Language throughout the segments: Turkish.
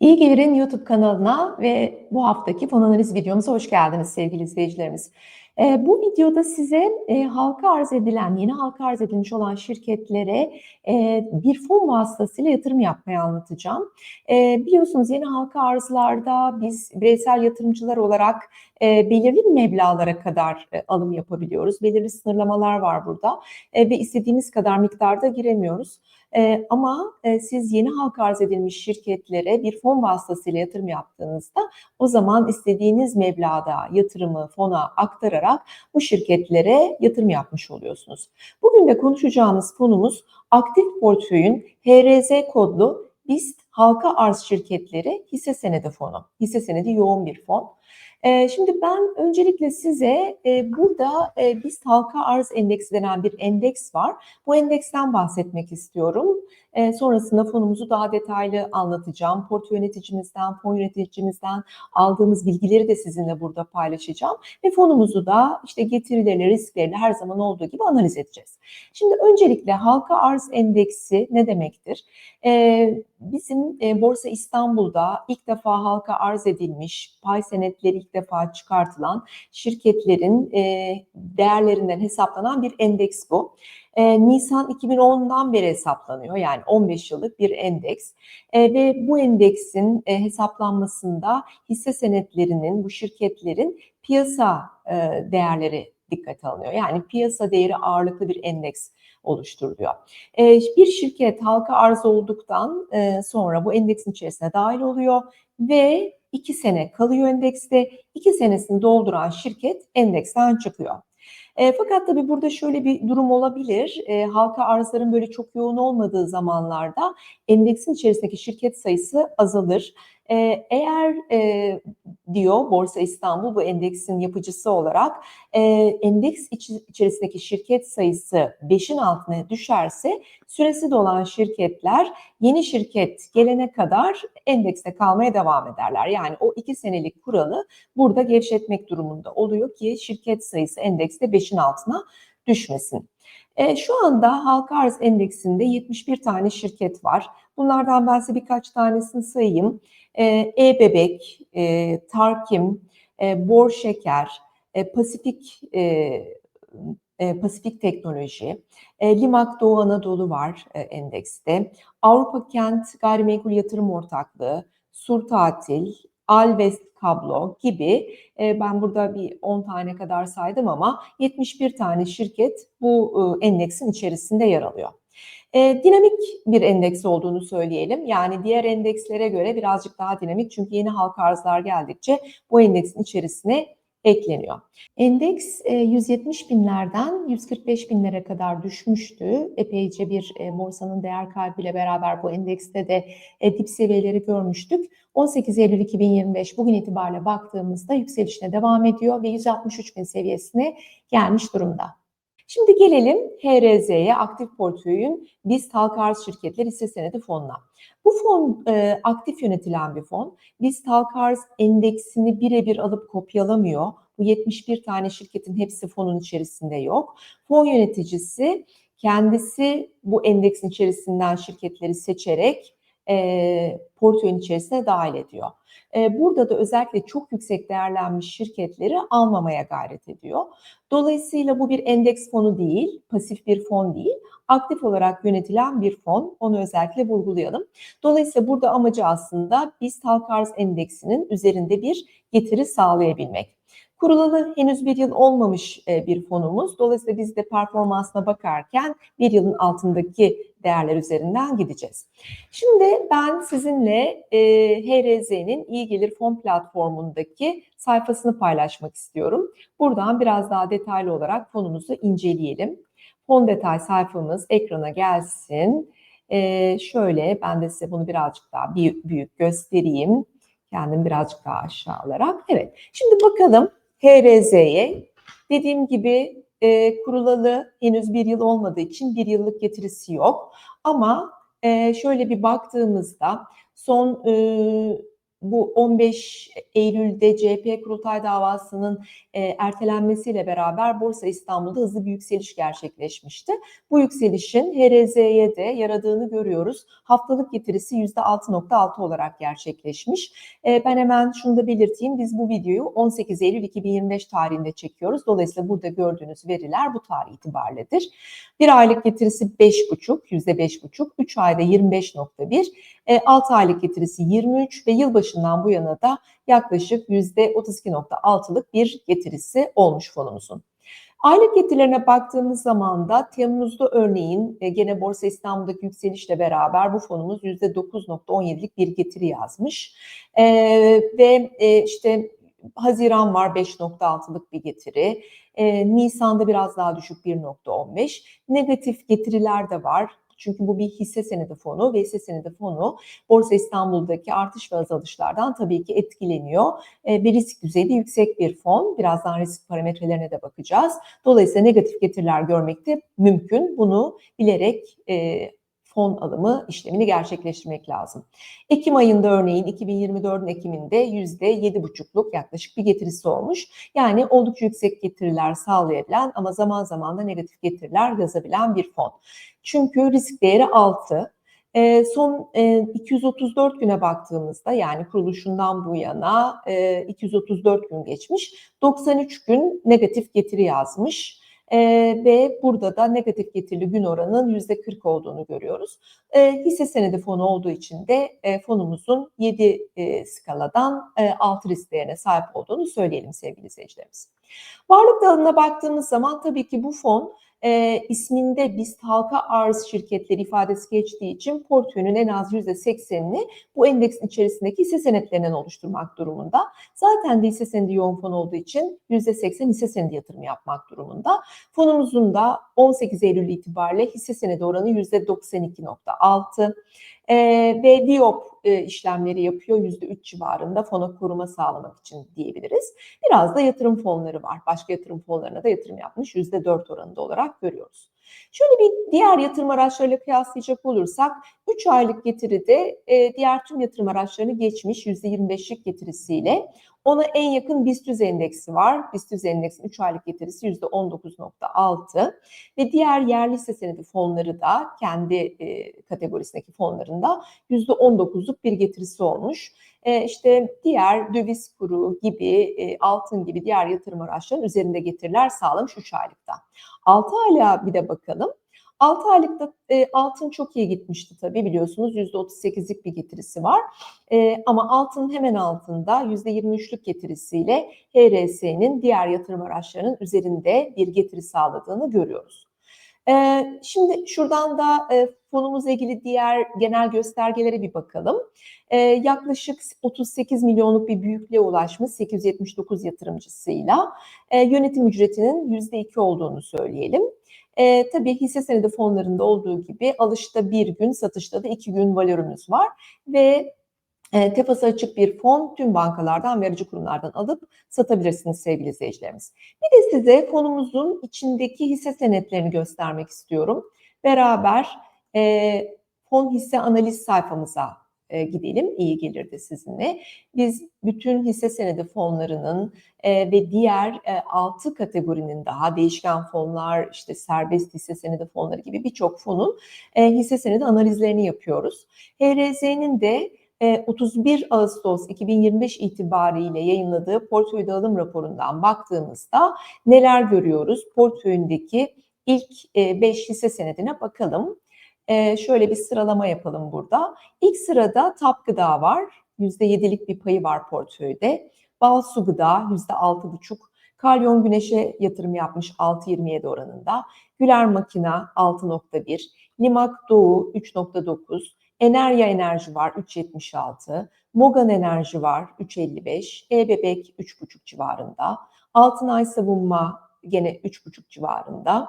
İyi Gelir'in YouTube kanalına ve bu haftaki fon analiz videomuza hoş geldiniz sevgili izleyicilerimiz. E, bu videoda size e, halka arz edilen, yeni halka arz edilmiş olan şirketlere e, bir fon vasıtasıyla yatırım yapmayı anlatacağım. E, biliyorsunuz yeni halka arzlarda biz bireysel yatırımcılar olarak e, belirli meblağlara kadar e, alım yapabiliyoruz. Belirli sınırlamalar var burada e, ve istediğimiz kadar miktarda giremiyoruz. E, ama e, siz yeni halka arz edilmiş şirketlere bir fon vasıtasıyla yatırım yaptığınızda o zaman istediğiniz meblağda yatırımı fona aktararak bu şirketlere yatırım yapmış oluyorsunuz. Bugün de konuşacağımız fonumuz aktif portföyün HRZ kodlu BIST halka arz şirketleri hisse senedi fonu. Hisse senedi yoğun bir fon. Ee, şimdi ben öncelikle size e, burada e, BIST halka arz endeksi denen bir endeks var. Bu endeksten bahsetmek istiyorum. E, sonrasında fonumuzu daha detaylı anlatacağım. Portföy yöneticimizden, fon yöneticimizden aldığımız bilgileri de sizinle burada paylaşacağım. Ve fonumuzu da işte getirileri, riskleri her zaman olduğu gibi analiz edeceğiz. Şimdi öncelikle halka arz endeksi ne demektir? E, bizim e, Borsa İstanbul'da ilk defa halka arz edilmiş, pay senetleri ilk defa çıkartılan şirketlerin e, değerlerinden hesaplanan bir endeks bu. E, Nisan 2010'dan beri hesaplanıyor. Yani 15 yıllık bir endeks. E, ve bu endeksin e, hesaplanmasında hisse senetlerinin, bu şirketlerin piyasa e, değerleri dikkate alınıyor. Yani piyasa değeri ağırlıklı bir endeks oluşturuluyor. E, bir şirket halka arz olduktan e, sonra bu endeksin içerisine dahil oluyor ve iki sene kalıyor endekste. iki senesini dolduran şirket endeksten çıkıyor. E, fakat tabii burada şöyle bir durum olabilir. E, halka arzların böyle çok yoğun olmadığı zamanlarda endeksin içerisindeki şirket sayısı azalır. E, eğer e, diyor Borsa İstanbul bu endeksin yapıcısı olarak e, endeks iç, içerisindeki şirket sayısı 5'in altına düşerse süresi dolan şirketler yeni şirket gelene kadar endekste kalmaya devam ederler. Yani o iki senelik kuralı burada gevşetmek durumunda oluyor ki şirket sayısı endekste 5'in altına düşmesin. E, şu anda halka arz endeksinde 71 tane şirket var. Bunlardan ben size birkaç tanesini sayayım. E-Bebek, e, Tarkim, e, Bor Şeker, e, Pasifik e, e, Pasifik Teknoloji, e, Limak Doğu Anadolu var e, endekste, Avrupa Kent Gayrimenkul Yatırım Ortaklığı, Sur Tatil, Alvest Kablo gibi e, ben burada bir 10 tane kadar saydım ama 71 tane şirket bu e, endeksin içerisinde yer alıyor. E, dinamik bir endeks olduğunu söyleyelim. Yani diğer endekslere göre birazcık daha dinamik çünkü yeni halka arzlar geldikçe bu endeksin içerisine ekleniyor. Endeks 170 e, binlerden 145 binlere kadar düşmüştü. Epeyce bir e, borsanın değer kaybıyla beraber bu endekste de e, dip seviyeleri görmüştük. 18 Eylül 2025 bugün itibariyle baktığımızda yükselişine devam ediyor ve 163 bin seviyesine gelmiş durumda. Şimdi gelelim HRZ'ye, aktif portföyün BIST halka arz şirketler hisse senedi fonuna. Bu fon e, aktif yönetilen bir fon. BIST halka arz endeksini birebir alıp kopyalamıyor. Bu 71 tane şirketin hepsi fonun içerisinde yok. Fon yöneticisi kendisi bu endeksin içerisinden şirketleri seçerek e, portföyün içerisine dahil ediyor. E, burada da özellikle çok yüksek değerlenmiş şirketleri almamaya gayret ediyor. Dolayısıyla bu bir endeks fonu değil, pasif bir fon değil, aktif olarak yönetilen bir fon. Onu özellikle vurgulayalım. Dolayısıyla burada amacı aslında BIST halka arz endeksinin üzerinde bir getiri sağlayabilmek. Kurulalı henüz bir yıl olmamış bir fonumuz. Dolayısıyla biz de performansına bakarken bir yılın altındaki değerler üzerinden gideceğiz. Şimdi ben sizinle e, HRZ'nin iyi gelir fon platformundaki sayfasını paylaşmak istiyorum. Buradan biraz daha detaylı olarak fonumuzu inceleyelim. Fon detay sayfamız ekrana gelsin. E, şöyle ben de size bunu birazcık daha büyük göstereyim. Kendim birazcık daha aşağı alarak. Evet şimdi bakalım HRZ'ye. Dediğim gibi e, kurulalı henüz bir yıl olmadığı için bir yıllık getirisi yok. Ama e, şöyle bir baktığımızda son e, bu 15 Eylül'de CHP kurultay davasının e, ertelenmesiyle beraber Borsa İstanbul'da hızlı bir yükseliş gerçekleşmişti. Bu yükselişin HRZ'ye de yaradığını görüyoruz. Haftalık getirisi %6.6 olarak gerçekleşmiş. E, ben hemen şunu da belirteyim. Biz bu videoyu 18 Eylül 2025 tarihinde çekiyoruz. Dolayısıyla burada gördüğünüz veriler bu tarih itibarilledir. Bir aylık getirisi 5,5, %5,5, 3 ayda 25,1, 6 aylık getirisi 23 ve yılbaşından bu yana da yaklaşık %32,6'lık bir getirisi olmuş fonumuzun. Aylık getirilerine baktığımız zaman da Temmuz'da örneğin e, gene Borsa İstanbul'daki yükselişle beraber bu fonumuz %9.17'lik bir getiri yazmış. E, ve e, işte Haziran var 5.6'lık bir getiri. E, Nisan'da biraz daha düşük 1.15. Negatif getiriler de var. Çünkü bu bir hisse senedi fonu ve hisse senedi fonu Borsa İstanbul'daki artış ve azalışlardan tabii ki etkileniyor. E, bir risk düzeyi de yüksek bir fon. Birazdan risk parametrelerine de bakacağız. Dolayısıyla negatif getiriler görmek de mümkün. Bunu bilerek e, fon alımı işlemini gerçekleştirmek lazım. Ekim ayında örneğin 2024'ün Ekim'inde %7,5'luk yaklaşık bir getirisi olmuş. Yani oldukça yüksek getiriler sağlayabilen ama zaman zaman da negatif getiriler yazabilen bir fon. Çünkü risk değeri 6. E, son e, 234 güne baktığımızda yani kuruluşundan bu yana e, 234 gün geçmiş. 93 gün negatif getiri yazmış e, ve burada da negatif getirili gün oranının %40 olduğunu görüyoruz. E, hisse senedi fonu olduğu için de e, fonumuzun 7 e, skaladan e, 6 risk değerine sahip olduğunu söyleyelim sevgili izleyicilerimiz. Varlık dalına baktığımız zaman tabii ki bu fon e, isminde BIST halka arz şirketleri ifadesi geçtiği için portföyünün en az %80'ini bu endeksin içerisindeki hisse senetlerinden oluşturmak durumunda. Zaten de hisse senedi yoğun fon olduğu için %80 hisse senedi yatırımı yapmak durumunda. Fonumuzun da 18 Eylül itibariyle hisse senedi oranı %92.6 e, ve Diop e, işlemleri yapıyor %3 civarında fona koruma sağlamak için diyebiliriz. Biraz da yatırım fonları var. Başka yatırım fonlarına da yatırım yapmış %4 oranında olarak görüyoruz. Şöyle bir diğer yatırım araçlarıyla kıyaslayacak olursak 3 aylık getiride e, diğer tüm yatırım araçlarını geçmiş %25'lik getirisiyle ona en yakın BIST endeksi var. BIST endeksin 3 aylık getirisi %19.6 ve diğer yerli hisse senedi fonları da kendi e, kategorisindeki fonlarında %19'luk bir getirisi olmuş. E, işte diğer döviz kuru gibi, e, altın gibi diğer yatırım araçlarının üzerinde getiriler sağlamış 3 aylıkta. 6 aylığa bir de bakalım. 6 aylıkta e, altın çok iyi gitmişti tabii biliyorsunuz %38'lik bir getirisi var. E, ama altının hemen altında %23'lük getirisiyle HRS'nin diğer yatırım araçlarının üzerinde bir getiri sağladığını görüyoruz. E, şimdi şuradan da e, fonumuzla ilgili diğer genel göstergelere bir bakalım. E, yaklaşık 38 milyonluk bir büyüklüğe ulaşmış 879 yatırımcısıyla e, yönetim ücretinin %2 olduğunu söyleyelim. E, tabii hisse senedi fonlarında olduğu gibi alışta bir gün, satışta da iki gün valörümüz var ve e, tefası açık bir fon tüm bankalardan, verici kurumlardan alıp satabilirsiniz sevgili izleyicilerimiz. Bir de size fonumuzun içindeki hisse senetlerini göstermek istiyorum. Beraber e, fon hisse analiz sayfamıza e, gidelim. İyi gelirdi sizinle. Biz bütün hisse senedi fonlarının e, ve diğer e, 6 kategorinin daha değişken fonlar, işte serbest hisse senedi fonları gibi birçok fonun e, hisse senedi analizlerini yapıyoruz. HRZ'nin de 31 e, Ağustos 2025 itibariyle yayınladığı portföy dağılım raporundan baktığımızda neler görüyoruz? Portföyündeki ilk 5 e, hisse senedine bakalım. E, şöyle bir sıralama yapalım burada. İlk sırada TAP Gıda var. %7'lik bir payı var portföyde. Bal Su Gıda %6,5. Kalyon Güneş'e yatırım yapmış 6.27 oranında. Güler Makina 6.1. Limak Doğu 3.9. Enerya Enerji var 3.76. Mogan Enerji var 3.55. E-Bebek 3.5 civarında. Altınay Savunma gene 3.5 civarında.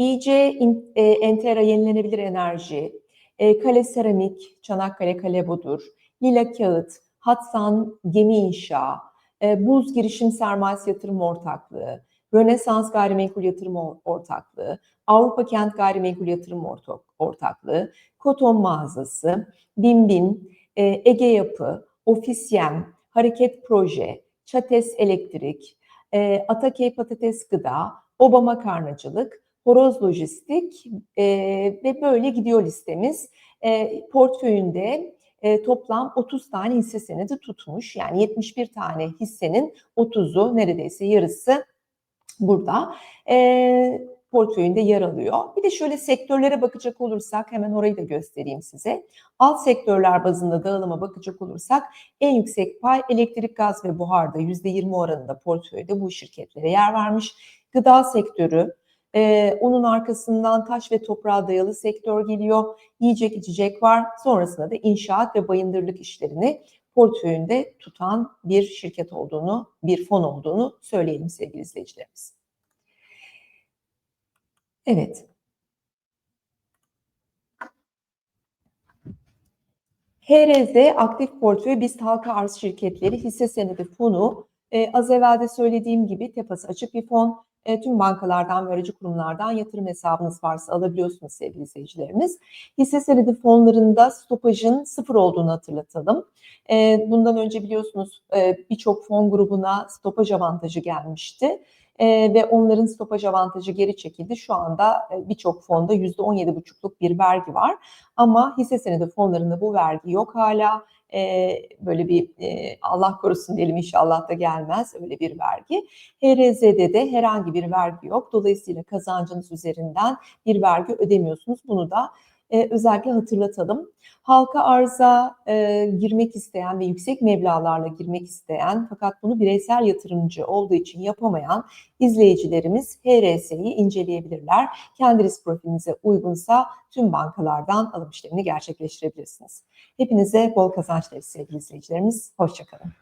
İyice e, Entera Yenilenebilir Enerji, e, Kale Seramik, Çanakkale Kale Budur, Lila Kağıt, Hatsan Gemi İnşa, e, Buz Girişim Sermayesi Yatırım Ortaklığı, Rönesans Gayrimenkul Yatırım Ortaklığı, Avrupa Kent Gayrimenkul Yatırım Ortaklığı, Koton Mağazası, Bimbin, e, Ege Yapı, Ofisyem, Hareket Proje, Çates Elektrik, e, Atakey Patates Gıda, Oba Makarnacılık, Horoz Lojistik e, ve böyle gidiyor listemiz. E, portföyünde e, toplam 30 tane hisse senedi tutmuş. Yani 71 tane hissenin 30'u neredeyse yarısı burada. E, portföyünde yer alıyor. Bir de şöyle sektörlere bakacak olursak hemen orayı da göstereyim size. Alt sektörler bazında dağılıma bakacak olursak en yüksek pay elektrik, gaz ve buharda %20 oranında portföyde bu şirketlere yer vermiş. Gıda sektörü, ee, onun arkasından taş ve toprağa dayalı sektör geliyor. Yiyecek içecek var. Sonrasında da inşaat ve bayındırlık işlerini portföyünde tutan bir şirket olduğunu, bir fon olduğunu söyleyelim sevgili izleyicilerimiz. Evet. HRZ aktif portföy BIST halka arz şirketleri hisse senedi fonu e, az evvel de söylediğim gibi tepası açık bir fon. E, tüm bankalardan ve aracı kurumlardan yatırım hesabınız varsa alabiliyorsunuz sevgili izleyicilerimiz. Hisse senedi fonlarında stopajın sıfır olduğunu hatırlatalım. E, bundan önce biliyorsunuz e, birçok fon grubuna stopaj avantajı gelmişti e, ve onların stopaj avantajı geri çekildi. Şu anda e, birçok fonda %17,5'luk bir vergi var. Ama hisse senedi fonlarında bu vergi yok hala. E, böyle bir e, Allah korusun diyelim inşallah da gelmez öyle bir vergi. HRZ'de de herhangi bir vergi yok. Dolayısıyla kazancınız üzerinden bir vergi ödemiyorsunuz. Bunu da e, özellikle hatırlatalım. Halka arza e, girmek isteyen ve yüksek meblalarla girmek isteyen fakat bunu bireysel yatırımcı olduğu için yapamayan izleyicilerimiz HRS'yi inceleyebilirler. Kendi risk profilinize uygunsa tüm bankalardan alım işlemini gerçekleştirebilirsiniz. Hepinize bol kazançlar sevgili izleyicilerimiz. Hoşçakalın.